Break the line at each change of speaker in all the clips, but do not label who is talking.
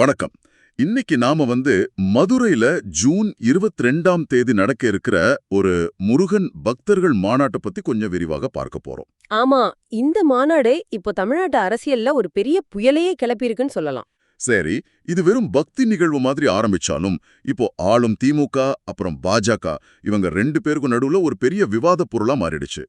வணக்கம். இன்னைக்கு நாம வந்து மதுரையில ஜூன் 22ஆம் தேதி நடக்க இருக்கிற ஒரு முருகன் பக்தர்கள் மாநாட்டை பத்தி கொஞ்சம் விரிவாக பார்க்க போறோம்.
ஆமா இந்த மாநாடு இப்போ தமிழ்நாட்டு அரசியல்ல ஒரு பெரிய புயலையே கிளப்பியிருக்குன்னு சொல்லலாம்.
சரி இது வெறும் பக்தி நிகழ்வு மாதிரி ஆரம்பிச்சாலும் இப்போ ஆளும் திமுக அப்புறம் பாஜக இவங்க ரெண்டு பேருக்கும் நடுவுல ஒரு பெரிய விவாத பொருளா மாறிடுச்சு.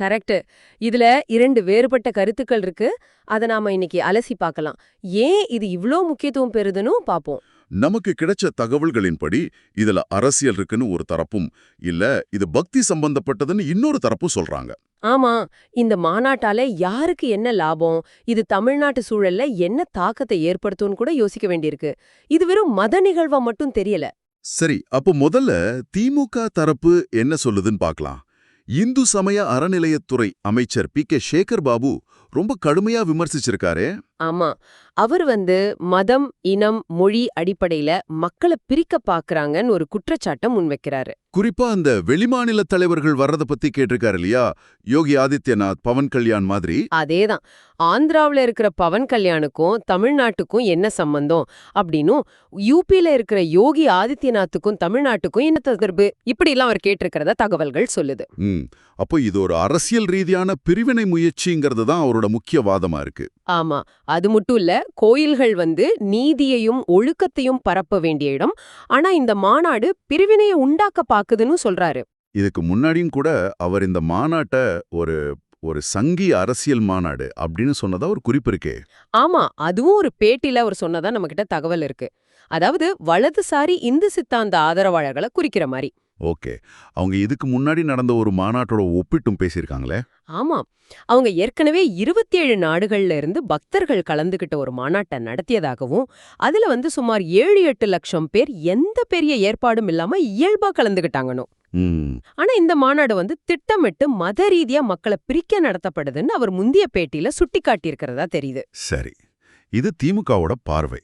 கரெக்ட் இதுல இரண்டு வேறுபட்ட கருத்துக்கள் இருக்கு. அத நாம இன்னைக்கு அலசி பார்க்கலாம். ஏன் இது இவ்ளோ முக்கியத்துவம் பெறுதுன்னு பார்ப்போம்
நமக்கு கிடைச்ச தகவல்களின்படி இதுல அரசியல் இருக்குன்னு ஒரு தரப்பும் இல்ல இது பக்தி சம்பந்தப்பட்டதுன்னு இன்னொரு தரப்பும் சொல்றாங்க.
ஆமா இந்த மாநாட்டால யாருக்கு என்ன லாபம் இது தமிழ்நாட்டு சூழல்ல என்ன தாக்கத்தை ஏற்படுத்தும்னு கூட யோசிக்க வேண்டியிருக்கு. இது வெறும் மத நிகழ்வா மட்டும் தெரியல.
சரி அப்போ முதல்ல திமுக தரப்பு என்ன சொல்லுதுன்னு பார்க்கலாம் இந்து சமய அறநிலையத்துறை அமைச்சர் பி கே சேகர் பாபு ரொம்ப கடுமையா விமர்சிச்சிருக்காரே.
ஆமா. அவர் வந்து மதம் இனம் மொழி அடிப்படையில மக்களை பிரிக்க பாக்குறாங்கன்னு ஒரு குற்றச்சாட்டை முன்வைக்கிறாரு.
குறிப்பா அந்த வெளிமாநில தலைவர்கள் வர்றத பத்தி கேட்டிருக்காரு இல்லையா? யோகி ஆதித்யநாத் பவன் கல்யாண் மாதிரி.
அதேதான். ஆந்திராவுல இருக்கிற பவன் கல்யாணுக்கும் தமிழ்நாட்டுக்கும் என்ன சம்பந்தம்? அப்படின்னும் யூபில இருக்கிற யோகி ஆதித்யநாத்துக்கும் தமிழ்நாட்டுக்கும் என்ன தொடர்பு? இப்படிலாம் அவர் கேட்டிருக்கிறதா தகவல்கள் சொல்லுது.
அப்போ இது ஒரு அரசியல் ரீதியான பிரிவினை முயற்சிங்கிறது தான் அவரோட முக்கிய வாதமா இருக்கு.
ஆமா. அது மட்டும் இல்ல கோயில்கள் வந்து நீதியையும் ஒழுக்கத்தையும் பரப்ப வேண்டிய இடம். ஆனா இந்த மாநாடு பிரிவினையை உண்டாக்க பாக்குதுன்னு சொல்றாரு.
இதுக்கு முன்னாடியும் கூட அவர் இந்த மாநாட்டை ஒரு ஒரு சங்கி அரசியல் மாநாடு அப்படின்னு சொன்னதா ஒரு குறிப்பு இருக்கே.
ஆமா அதுவும் ஒரு பேட்டில அவர் சொன்னதா நம்மகிட்ட தகவல் இருக்கு. அதாவது வலதுசாரி இந்து சித்தாந்த ஆதரவாளர்களை குறிக்கிற மாதிரி.
ஓகே. அவங்க இதுக்கு முன்னாடி நடந்த ஒரு மாநாட்டோட ஒப்பிட்டும் பேசியிருக்காங்களே?
ஆமா. அவங்க ஏற்கனவே இருபத்தி ஏழு நாடுகள்ல இருந்து பக்தர்கள் கலந்துகிட்ட ஒரு மாநாட்டை நடத்தியதாகவும் அதுல வந்து சுமார் ஏழு எட்டு லட்சம் பேர் எந்த பெரிய ஏற்பாடும் இல்லாம இயல்பா கலந்துகிட்டாங்கன்னு ஆனா இந்த மாநாடு வந்து திட்டமிட்டு மத ரீதியா மக்களை பிரிக்க நடத்தப்படுதுன்னு அவர் முந்திய பேட்டியில சுட்டிக்காட்டியிருக்கிறதா தெரியுது.
சரி. இது திமுகவோட பார்வை.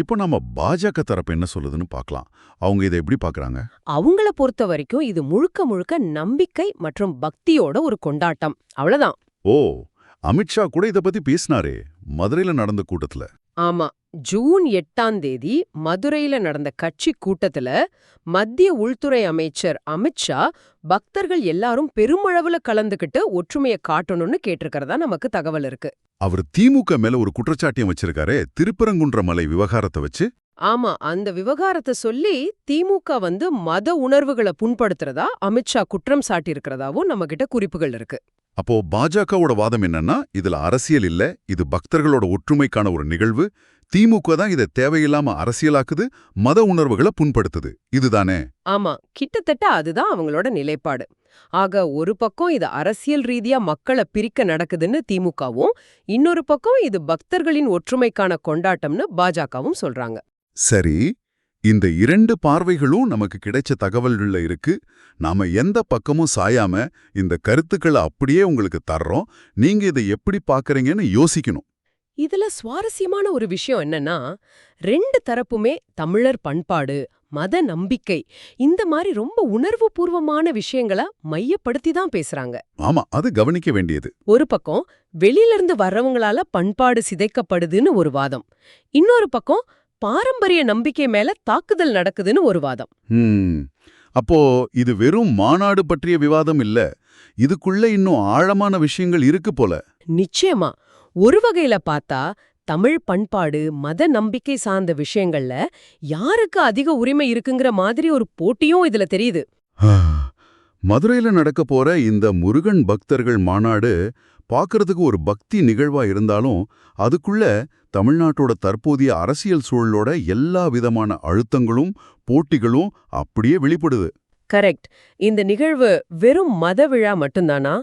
இப்போ நம்ம பாஜக தரப்பு என்ன சொல்லுதுன்னு பார்க்கலாம். அவங்க இதை எப்படி பார்க்கறாங்க?
அவங்கள பொறுத்த வரைக்கும் இது முழுக்க முழுக்க நம்பிக்கை மற்றும் பக்தியோட ஒரு கொண்டாட்டம். அவ்வளவுதான்.
ஓ அமித்ஷா கூட இத பத்தி பேசினாரே மதுரையில நடந்த கூட்டத்துல.
ஆமா ஜூன் எட்டாம் தேதி மதுரையில நடந்த கட்சி கூட்டத்துல மத்திய உள்துறை அமைச்சர் அமித்ஷா பக்தர்கள் எல்லாரும் பெருமளவுல கலந்துகிட்டு ஒற்றுமையை காட்டணும்னு கேட்டிருக்கிறதா நமக்கு தகவல் இருக்கு.
அவர் திமுக மேல ஒரு குற்றச்சாட்டியம் வச்சிருக்காரே திருப்பரங்குன்ற மலை விவகாரத்தை வச்சு?
ஆமா அந்த விவகாரத்தை சொல்லி திமுக வந்து மத உணர்வுகளை புண்படுத்துறதா அமித்ஷா குற்றம் சாட்டியிருக்கிறதாவும் நம்ம கிட்ட குறிப்புகள் இருக்கு.
அப்போ பாஜகவோட வாதம் என்னன்னா இதுல அரசியல் இல்ல இது பக்தர்களோட ஒற்றுமைக்கான ஒரு நிகழ்வு. திமுக தான் இதை தேவையில்லாம அரசியலாக்குது மத உணர்வுகளை புண்படுத்துது. இதுதானே?
ஆமா கிட்டத்தட்ட அதுதான் அவங்களோட நிலைப்பாடு. ஆக ஒரு பக்கம் இது அரசியல் ரீதியா மக்களை பிரிக்க நடக்குதுன்னு திமுகவும் இன்னொரு பக்கம் இது பக்தர்களின் ஒற்றுமைக்கான கொண்டாட்டம்னு பாஜகவும் சொல்றாங்க.
சரி இந்த இரண்டு பார்வைகளும் நமக்கு கிடைச்ச தகவல்கள்ல இருக்கு. நாம எந்த பக்கமும் சாயாம இந்த கருத்துக்களை அப்படியே உங்களுக்கு தர்றோம். நீங்க இதை எப்படி பாக்குறீங்கன்னு யோசிக்கணும்.
இதுல சுவாரஸ்யமான ஒரு விஷயம் என்னன்னா ரெண்டு தரப்புமே தமிழர் பண்பாடு மத நம்பிக்கை இந்த மாதிரி ரொம்ப உணர்வுபூர்வமான விஷயங்களை மையப்படுத்தி தான் பேசுறாங்க.
ஆமா அது கவனிக்க வேண்டியது.
ஒரு பக்கம் வெளியில இருந்து வர்றவங்களால பண்பாடு சிதைக்கப்படுதுன்னு ஒரு வாதம். இன்னொரு பக்கம் பாரம்பரிய நம்பிக்கை மேல தாக்குதல் நடக்குதுன்னு ஒரு வாதம்.
அப்போ இது வெறும் மாநாடு பற்றிய விவாதம் இல்ல. இதுக்குள்ள இன்னும் ஆழமான விஷயங்கள் இருக்கு போல.
நிச்சயமா. ஒரு வகையில பார்த்தா தமிழ் பண்பாடு மத நம்பிக்கை சார்ந்த விஷயங்கள்ல யாருக்கு அதிக உரிமை இருக்குங்கிற மாதிரி ஒரு போட்டியும் இதுல தெரியுது.
மதுரையில நடக்க போற இந்த முருகன் பக்தர்கள் மாநாடு பார்க்கறதுக்கு ஒரு பக்தி நிகழ்வா இருந்தாலும் அதுக்குள்ள தமிழ்நாட்டோட தற்போதைய அரசியல் சூழலோட எல்லா விதமான அழுத்தங்களும் போட்டிகளும் அப்படியே வெளிப்படுது.
கரெக்ட். இந்த நிகழ்வு வெறும் மத விழா மட்டும்தானா?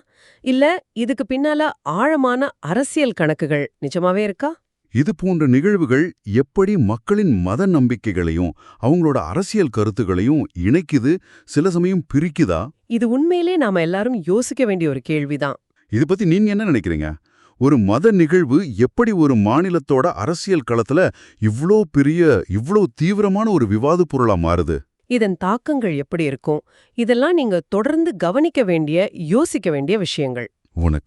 இல்ல இதுக்கு பின்னால ஆழமான அரசியல் கணக்குகள் நிஜமாவே இருக்கா?
இது போன்ற நிகழ்வுகள் எப்படி மக்களின் மத நம்பிக்கைகளையும் அவங்களோட அரசியல் கருத்துகளையும் இணைக்குது சில சமயம் பிரிக்குதா?
இது உண்மையிலே நாம எல்லாரும் யோசிக்க வேண்டிய ஒரு கேள்விதான்.
இது பத்தி நீங்க என்ன நினைக்கிறீங்க? ஒரு மத நிகழ்வு எப்படி ஒரு மாநிலத்தோட அரசியல் களத்துல இவ்ளோ பெரிய இவ்ளோ தீவிரமான ஒரு விவாத பொருளா மாறுது?
இதன் தாக்கங்கள் எப்படி இருக்கும்? இதெல்லாம் நீங்க தொடர்ந்து கவனிக்க வேண்டிய யோசிக்க வேண்டிய விஷயங்கள்.
வணக்கம்.